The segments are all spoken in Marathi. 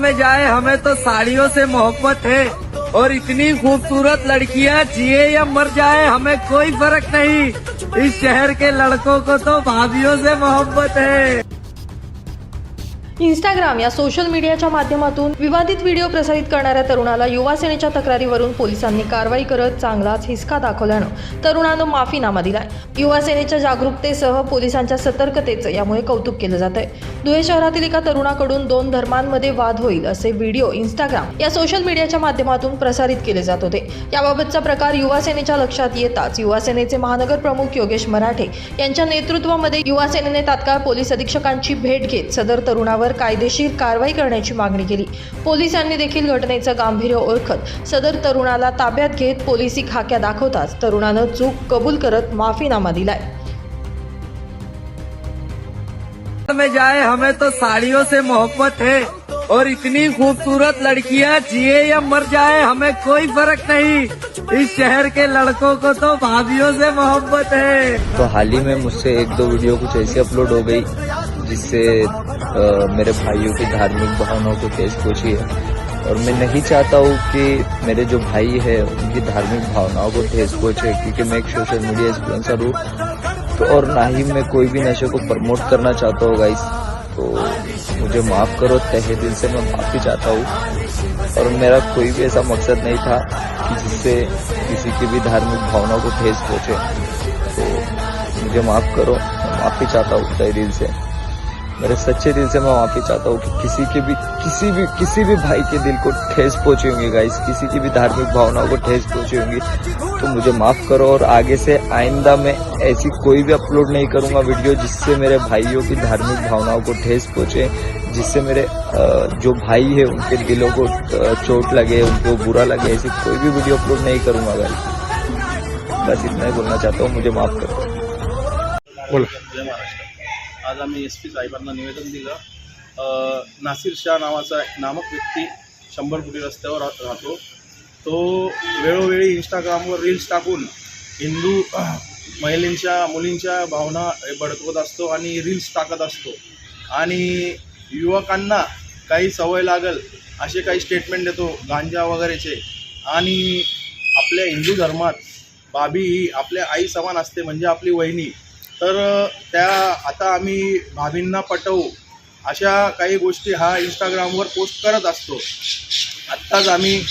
में जाए, हमें तो साड़ियों से मोहब्बत है। और इतनी खूबसूरत लड़कियाँ जिए या मर जाए, हमें कोई फ़र्क नहीं। इस शहर के लड़कों को तो भाभीियों से मोहब्बत है। इंस्टाग्राम या सोशल मीडियाच्या माध्यमातून विवादित व्हिडिओ प्रसारित करणाऱ्या तरुणाला युवा सेनेच्या तक्रारीवरून पोलिसांनी कारवाई करत चांगलाच हिसका दाखवल्यानं तरुणानं माफीनामा दिलाय. युवा सेनेच्या जागरूकतेसह पोलिसांच्या सतर्कतेचं यामुळे कौतुक केलं जात आहे धुळे शहरातील एका तरुणाकडून दोन धर्मांमध्ये वाद होईल असे व्हिडिओ इंस्टाग्राम या सोशल मीडियाच्या माध्यमातून प्रसारित केले जात होते. याबाबतचा प्रकार युवा सेनेच्या लक्षात येताच युवा सेनेचे महानगर प्रमुख योगेश मराठे यांच्या नेतृत्वामध्ये युवा सेनेने तात्काळ पोलीस अधीक्षकांची भेट घेत सदर तरुणावर कायदेशीर कारवाई करण्याची मागणी केली. पोलिसांनी देखील घटनेचं गांभीर्य ओळखत सदर तरुणाला ताब्यात घेत पोलिसी खाक्या दाखवताच तरुणानं चूक कबूल करत माफीनामा दिलाय. में जाए हमें तो साड़ियों से मोहब्बत है। और इतनी खूबसूरत लड़कियां जिए या मर जाए हमें कोई फर्क नहीं। इस शहर के लड़कों को तो भाभीियों से मोहब्बत है। तो हाल ही में मुझसे एक दो वीडियो कुछ ऐसी अपलोड हो गई। जिससे मेरे भाइयों की धार्मिक भावनाओं को तेज पहुँची है। और मैं नहीं चाहता हूँ कि मेरे जो भाई है, उनकी धार्मिक भावनाओं को ठेस पहुँचे क्योंकि मैं एक सोशल मीडिया इन्फ्लुएंसर हूँ। तो और ना ही मैं कोई भी नशे को प्रमोट करना चाहता हूँ गाइस तो मुझे माफ़ करो, तहे दिल से मैं माफ़ी चाहता हूँ। और मेरा कोई भी ऐसा मकसद नहीं था कि जिससे किसी की भी धार्मिक भावनाओं को ठेस पहुँचे तो मुझे माफ़ करो, मैं माफ़ी चाहता हूँ तहे दिल से। मेरे सच्चे दिल से मैं माफ़ी चाहता हूँ कि किसी के भी, किसी भी किसी भी भाई के दिल को ठेस पहुँची होंगी गाइस किसी की भी धार्मिक भावनाओं को ठेस पहुँची होंगी। तो मुझे माफ़ करो और आगे से आइंदा मैं ऐसी कोई भी अपलोड नहीं करूँगा वीडियो जिससे मेरे भाइयों की धार्मिक भावनाओं को ठेस पहुँचे, जिससे मेरे जो भाई है, उनके दिलों को चोट लगे, उनको बुरा लगे, ऐसी कोई भी वीडियो अपलोड नहीं करूँगा गाइस बस इतना ही बोलना चाहता हूँ, मुझे माफ़ करो। आज आम्ही एस पी साहेबांना निवेदन दिलं. नासिर शाह नावाचा नामक व्यक्ती शंभर फुटी रस्त्यावर राहतो. तो वेळोवेळी इंस्टाग्रामवर रील्स टाकून हिंदू महिलेंच्या महिलांच्या मुलींच्या भावना भडकवत असतो आणि रील्स टाकत असतो. आणि युवकांना काही सवय लागल असे काही स्टेटमेंट देतो गांजा वगैरेचे. आणि आपल्या हिंदू धर्मात बाबी ही आपल्या आई समान असते म्हणजे आपली वहिनी. तर त्या आता आम्ही भाभींना पटवू अशा काही गोष्टी हा इंस्टाग्रामवर पोस्ट करत असतो. आत्ताच आम्ही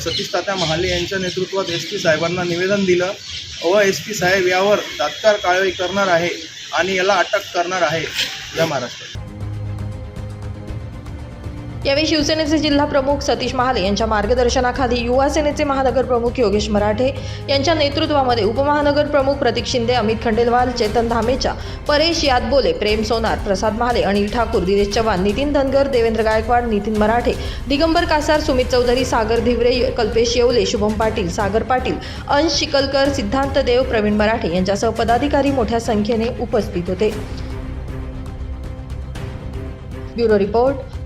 सतीश तात्या महाले यांच्या नेतृत्वात एस पी साहेबांना निवेदन दिलं. व एस पी साहेब यावर तात्काळ कारवाई करणार आहे आणि याला अटक करणार आहे. जय महाराष्ट्र. यावेळी शिवसेनेचे जिल्हा प्रमुख सतीश महाले यांच्या मार्गदर्शनाखाली युवा सेनेचे महानगर प्रमुख योगेश मराठे यांच्या नेतृत्वामध्ये उपमहानगर प्रमुख प्रतीक शिंदे अमित खंडेलवाल चेतन धामेचा परेश यादबोले प्रेम सोनार प्रसाद महाले अनिल ठाकूर दिनेश चव्हाण नितीन धनगर देवेंद्र गायकवाड नितीन मराठे दिगंबर कासार सुमित चौधरी सागर धिवरे कल्पेश येवले शुभम पाटील सागर पाटील अंश शिकलकर सिद्धांत देव प्रवीण मराठे यांच्यासह पदाधिकारी मोठ्या संख्येने उपस्थित होते. Bureau report.